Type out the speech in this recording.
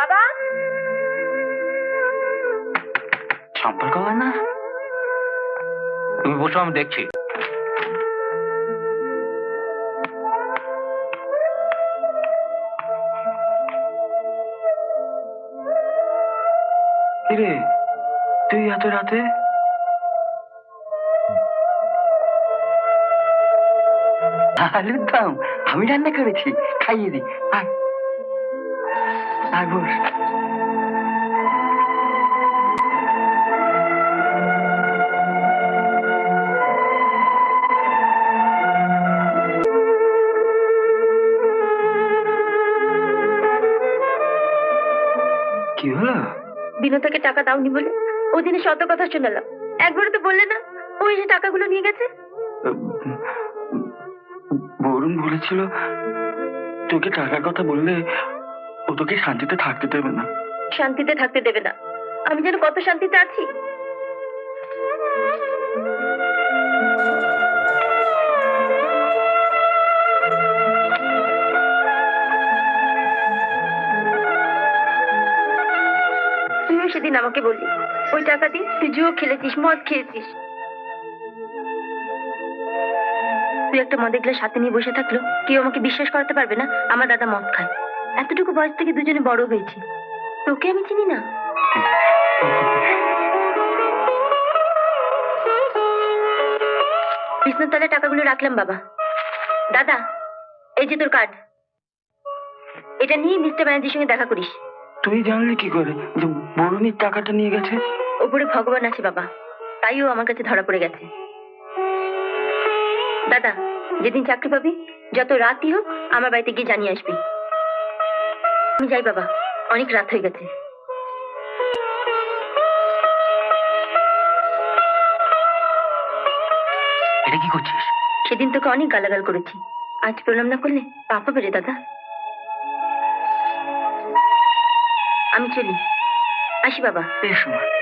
বাবা সম্পর্ক হয় না? তুমি বসো, আমি দেখছি। কিরে, তুই এত রাতে? আলুর দম আমি রান্না করেছি, খাইয়ে দি, আয়। আয় কি হলো? বিনোদাকে টাকা দাওনি বলে? ওদিনে শত কথা শোনালাম। একবারে তো বললে না ওই যে টাকাগুলো নিয়ে গেছে? বরুণ বলেছিল তোকে টাকার কথা বললে ও তোকে শান্তিতে থাকতে দেবে না। শান্তিতে থাকতে দেবে না। আমি যেন কত শান্তিতে আছি। তুইও সেদিন আমাকে বললি, ওই টাকা দিয়ে তুই জুয়ো খেলেছিস, মদ খেয়েছিস। তুই একটা মদের গ্লাস হাতে নিয়ে বসে থাকল কেউ আমাকে বিশ্বাস করতে পারবে না, আমার দাদা মদ খায়। এতটুকু বয়স থেকে দুজনে বড় হয়েছি। তোকে আমি চিনি না। বিষ্ণুর তলে টাকাগুলো রাখলাম বাবা। দাদা এই যে তোর কার্ড এটা নিয়ে মিস্টার ব্যানার্জির সঙ্গে দেখা করিস। তুই জানলি কি করে যে বরুণীর টাকাটা নিয়ে গেছে? ওপরে ভগবান আছে বাবা। তাই ও আমার কাছে ধরা পড়ে গেছে। দাদা যেদিন চাকরি পাবি যত রাতই হোক আমার বাড়িতে গিয়ে জানিয়ে আসবি। আমি যাই বাবা অনেক রাত হয়ে গেছে। এটা কি করছিস? সেদিন তোকে অনেক গালাগাল করেছি। আজ প্রণাম না করলে পাপা বেড়ে দাদা। আমি চলি। আসি বাবা। বেশ মা।